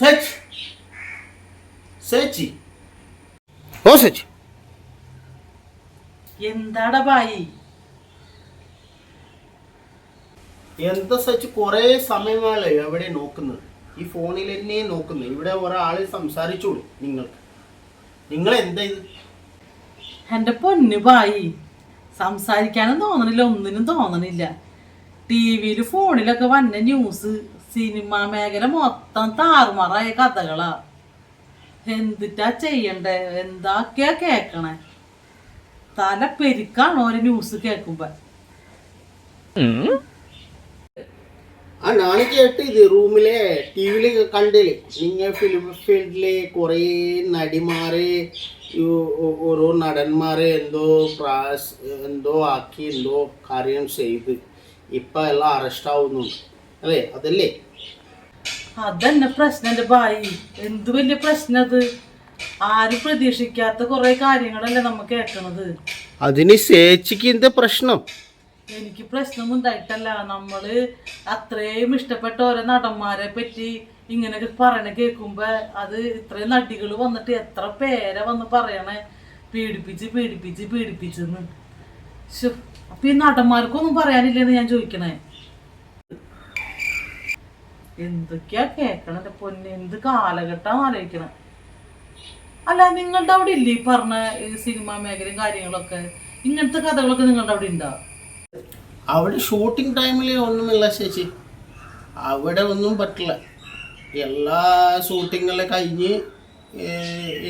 Such Sachi ഓ such എന്താടാ എന്താ such കുറെ സമയമാണ് എവിടെ നോക്കുന്നത്. ഈ ഫോണിൽ തന്നെ നോക്കുന്നത്. ഇവിടെ ഒരാൾ സംസാരിച്ചോളൂ നിങ്ങൾക്ക്. നിങ്ങൾ എന്താ ഇത്? എന്റെ പൊന്ന് ബായി സംസാരിക്കാനും തോന്നണില്ല ഒന്നിനും തോന്നണില്ല. ടി വിയിൽ ഫോണിലൊക്കെ വന്ന ന്യൂസ് സിനിമ മേഖല മൊത്തം താറുമാറായ കഥകളാ. എന്തിട്ടാ ചെയ്യണ്ടേ? എന്താക്കിയാ കേക്കണേ? തല പെരുക്കാണ് ഓരോ ന്യൂസ് കേൾക്കുമ്പോ. ആ ഞാൻ കേട്ട് ഇത് റൂമിലെ ടി വിയിൽ കണ്ടില്ലേ നിങ്ങൾ ഫിലിം ഫീൽഡിലെ കുറേ നടിമാരെ ഓരോ നടന്മാരെ എന്തോ പ്രാസ് എന്തോ ആക്കി എന്തോ കാര്യം ചെയ്ത്. ഇപ്പം എല്ലാം അറസ്റ്റ് ആവുന്നുണ്ട്. അല്ലേ? അതല്ലേ? അതന്നെ പ്രശ്നം എന്റെ ഭായി. എന്ത് വലിയ പ്രശ്നം അത്? ആരും പ്രതീക്ഷിക്കാത്ത കുറെ കാര്യങ്ങളല്ലേ നമ്മ കേൾക്കണത് അതിന് ചേച്ചിക്ക് എന്താ പ്രശ്നം? എനിക്ക് പ്രശ്നം ഉണ്ടായിട്ടല്ല. നമ്മൾ അത്രയും ഇഷ്ടപ്പെട്ട ഓരോ നടന്മാരെ പറ്റി ഇങ്ങനെയൊക്കെ പറയണ കേൾക്കുമ്പോ അത് ഇത്രയും നടികൾ വന്നിട്ട് എത്ര പേരെ വന്ന് പറയണേ? പീഡിപ്പിച്ച് പീഡിപ്പിച്ച് പീഡിപ്പിച്ചെന്ന് അപ്പൊ ഈ നടന്മാർക്കൊന്നും പറയാനില്ലെന്ന് ഞാൻ ചോദിക്കണേ? എന്തൊക്കെയാ കേക്കണത്? പൊന്നെ എന്ത് കാലഘട്ടം ആലോചിക്കണം. അല്ല നിങ്ങളുടെ അവിടെ ഇല്ലേ പറഞ്ഞ ഈ സിനിമാ മേഖലയും കാര്യങ്ങളൊക്കെ? ഇങ്ങനത്തെ കഥകളൊക്കെ നിങ്ങളുടെ അവിടെ ഉണ്ടോ അവിടെ ഷൂട്ടിംഗ് ടൈമിൽ ഒന്നുമില്ല ചേച്ചി. അവിടെ ഒന്നും പറ്റില്ല. എല്ലാ ഷൂട്ടിങ്ങെല്ലാം കഴിഞ്ഞ്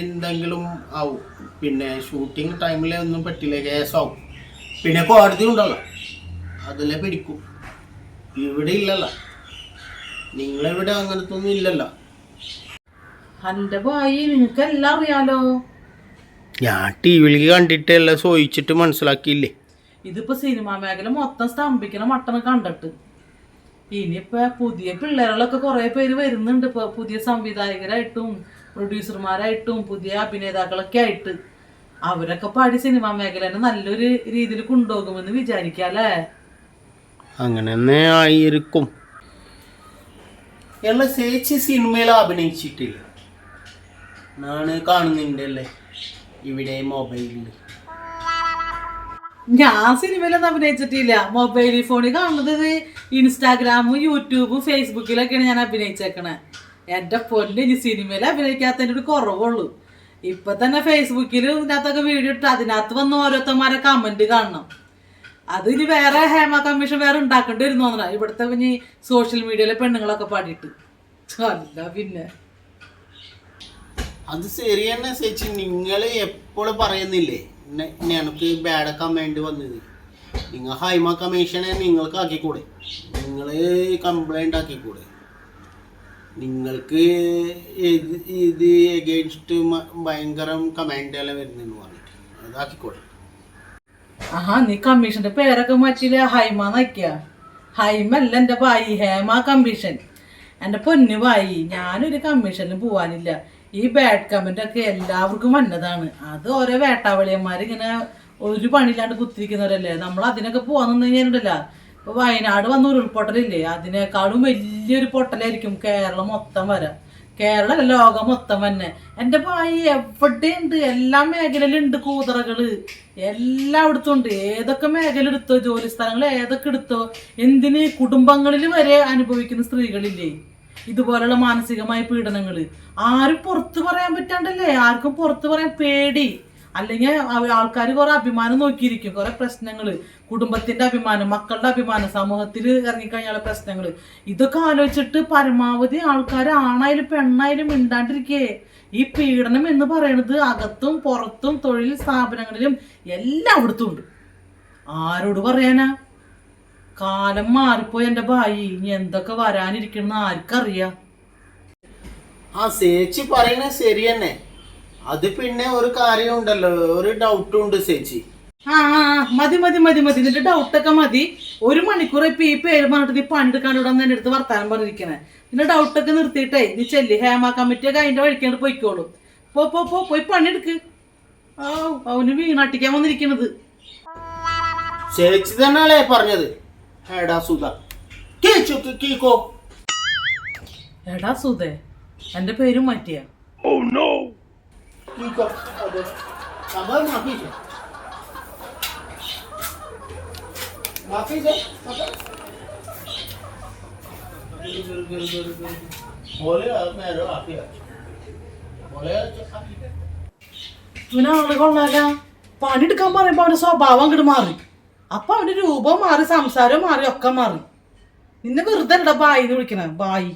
എന്തെങ്കിലും ആവും. പിന്നെ ഷൂട്ടിംഗ് ടൈമിൽ ഒന്നും പറ്റില്ല കേസാവും. പിന്നെ കോടതി ഉണ്ടല്ലോ. അതിലെ പിടിക്കും. ഇവിടെ ഇല്ലല്ലോ. നിങ്ങളിവിടെ അങ്ങനത്തെ ഒന്നും ഇല്ലല്ലോ. എന്റെ ഭായി നിനക്കെല്ലാം അറിയാലോ? ഞാൻ ടി വിയിൽ കണ്ടിട്ടല്ല ചോദിച്ചിട്ട് മനസ്സിലാക്കിയില്ലേ? ഇതിപ്പോ സിനിമാ മേഖല മൊത്തം സ്തംഭിക്കണ മട്ടണ് കണ്ടിട്ട്. ഇനിയിപ്പോ പുതിയ പിള്ളേരുകളൊക്കെ കുറെ പേര് വരുന്നുണ്ട് ഇപ്പൊ. പുതിയ സംവിധായകരായിട്ടും പ്രൊഡ്യൂസർമാരായിട്ടും പുതിയ അഭിനേതാക്കളൊക്കെ ആയിട്ട്. അവരൊക്കെ പാടി സിനിമാ മേഖലനെ നല്ലൊരു രീതിയിൽ കൊണ്ടുപോകുമെന്ന് വിചാരിക്കാല്ലേ? അങ്ങനെ ആയിരിക്കും. എല്ലാ ചേച്ചി സിനിമയിൽ അഭിനയിച്ചിട്ടില്ല. നാണ് കാണുന്നുണ്ടല്ലേ ഇവിടെ മൊബൈലിൽ ഞാൻ സിനിമയിലൊന്നും അഭിനയിച്ചിട്ടില്ല. മൊബൈൽ ഫോണിൽ കാണുന്നത് ഇൻസ്റ്റാഗ്രാമ് യൂട്യൂബും ഫേസ്ബുക്കിലൊക്കെയാണ് ഞാൻ അഭിനയിച്ചേക്കണേ. എന്റെ പൊന്ന് ഇനി സിനിമയിൽ അഭിനയിക്കാത്തതിന്റെ ഒരു കുറവുള്ളൂ. ഇപ്പൊ തന്നെ ഫേസ്ബുക്കിൽ ഇതിനകത്തൊക്കെ വീഡിയോ ഇട്ട് അതിനകത്ത് വന്ന് ഓരോരുത്തന്മാരെ കമന്റ് കാണണം. അത് ഇനി വേറെ ഹേമ കമ്മീഷൻ വേറെ ഉണ്ടാക്കേണ്ടി വരുന്നു തോന്നണ ഇവിടുത്തെ ഇനി സോഷ്യൽ മീഡിയയിലെ പെണ്ണുങ്ങളൊക്കെ പാടിയിട്ട്. അല്ല പിന്നെ. അത് ശരി തന്നെ ചേച്ചി. നിങ്ങൾ എപ്പോഴും പറയുന്നില്ലേ? എനിക്ക് ബാഡ് കമന്റ് വന്നത്. നിങ്ങൾ ഹൈമ കമ്മീഷനെ നിങ്ങൾക്ക് ആക്കിക്കൂടെ? നിങ്ങൾ കംപ്ലൈന്റ് ആക്കിക്കൂടെ? നിങ്ങൾക്ക് ഇത് എഗെയിൻസ്റ്റ് ഭയങ്കരം കമാൻഡ് എല്ലാം വരുന്നെന്ന് പറഞ്ഞിട്ട്. അതാക്കിക്കൂടെ ആഹാ നീ കമ്മീഷന്റെ പേരൊക്കെ മാറ്റിയില്ല? ഹൈമ നയിക്ക ഹൈമ അല്ല എന്റെ ബായി ഹേമ കമ്മീഷൻ എന്റെ പൊന്നു ഭായി ഞാനൊരു കമ്മീഷനിലും പോവാനില്ല. ഈ ബാഡ് കമന്റ് ഒക്കെ എല്ലാവർക്കും വന്നതാണ്. അത് ഓരോ വേട്ടാവളിയന്മാർ ഇങ്ങനെ ഒരു പണിയില്ലാണ്ട് കുത്തിരിക്കുന്നവരല്ലേ? നമ്മൾ അതിനൊക്കെ പോവാൻ നിന്ന് കഴിഞ്ഞിട്ടുണ്ടല്ല ഇപ്പൊ വയനാട് വന്ന ഉരുൾപൊട്ടലില്ലേ? അതിനേക്കാളും വലിയൊരു പൊട്ടലായിരിക്കും കേരളം മൊത്തം വരാം. കേരളം ലോകം മൊത്തം തന്നെ. എന്റെ ഭായി എവിടെയുണ്ട്? എല്ലാ മേഖലയിലുണ്ട് കൂതറകൾ. എല്ലായിടത്തും ഉണ്ട്. ഏതൊക്കെ മേഖല എടുത്തോ? ജോലി സ്ഥലങ്ങൾ ഏതൊക്കെ എടുത്തോ? എന്തിന് കുടുംബങ്ങളിൽ വരെ അനുഭവിക്കുന്ന സ്ത്രീകളില്ലേ? ഇതുപോലുള്ള മാനസികമായ പീഡനങ്ങൾ ആരും പുറത്തു പറയാൻ പറ്റാണ്ടല്ലേ? ആർക്കും പുറത്തു പറയാൻ പേടി. അല്ലെങ്കിൽ ആൾക്കാർ കുറെ അഭിമാനം നോക്കിയിരിക്കും. കുറെ പ്രശ്നങ്ങൾ കുടുംബത്തിന്റെ അഭിമാനം മക്കളുടെ അഭിമാനം സമൂഹത്തിൽ ഇറങ്ങിക്കഴിഞ്ഞാൽ പ്രശ്നങ്ങൾ ഇതൊക്കെ ആലോചിച്ചിട്ട് പരമാവധി ആൾക്കാർ ആണായാലും പെണ്ണായാലും മിണ്ടാണ്ടിരിക്കേ. ഈ പീഡനം എന്ന് പറയുന്നത് അകത്തും പുറത്തും തൊഴിൽ സ്ഥാപനങ്ങളിലും എല്ലായിടത്തും ഉണ്ട്. ആരോട് പറയാനാ? കാലം മാറിപ്പോയി എന്റെ ഭായി. ഇനി എന്തൊക്കെ വരാനിരിക്കണം ആർക്കറിയാം? ആ സേച്ചി പറയുന്നത് ശരി തന്നെ അത് പിന്നെ ഒരു കാര്യമുണ്ടല്ലോ ഒരു ഡൗട്ടും ഉണ്ട് ചേച്ചി. ആ മതി മതി മതി മതി. നിന്റെ ഡൗട്ടൊക്കെ മതി. ഒരു മണിക്കൂർ ഇപ്പൊ ഈ പേര് പറഞ്ഞിട്ട് നീ പണിയെടുക്കാണ്ട് ഇവിടെ എന്റെ അടുത്ത് വർത്താനം പറഞ്ഞിരിക്കണേ. നിന്റെ ഡൗട്ടൊക്കെ നിർത്തിയിട്ടേ നീ ചെല്ലി ഹേമ കമ്മിറ്റിയൊക്കെ അതിന്റെ വഴിക്കാണ്ട് പോയിക്കോളും. പോ പോ പോ പോയി പണിയെടുക്ക്. ആ അവന് വീണാട്ടിക്കാൻ വന്നിരിക്കണത്. ചേച്ചി തന്നെ പറഞ്ഞത്. എടാ സുധ. കേക്കോ എടാ സുധേ എന്റെ പേരും മാറ്റിയ. ठीक ટીકો અડો તમાર માફી છે പിന്നെ കൊള്ളാല പണിയെടുക്കാൻ പറയുമ്പോൾ അവന്റെ സ്വഭാവം അങ്ങോട്ട് മാറി. അപ്പൊ അവന്റെ രൂപം മാറി സംസാരം മാറി ഒക്കെ മാറി. നിന്നെ വെറുതെ അല്ലടാ ബായി വിളിക്കണേ. ബായി.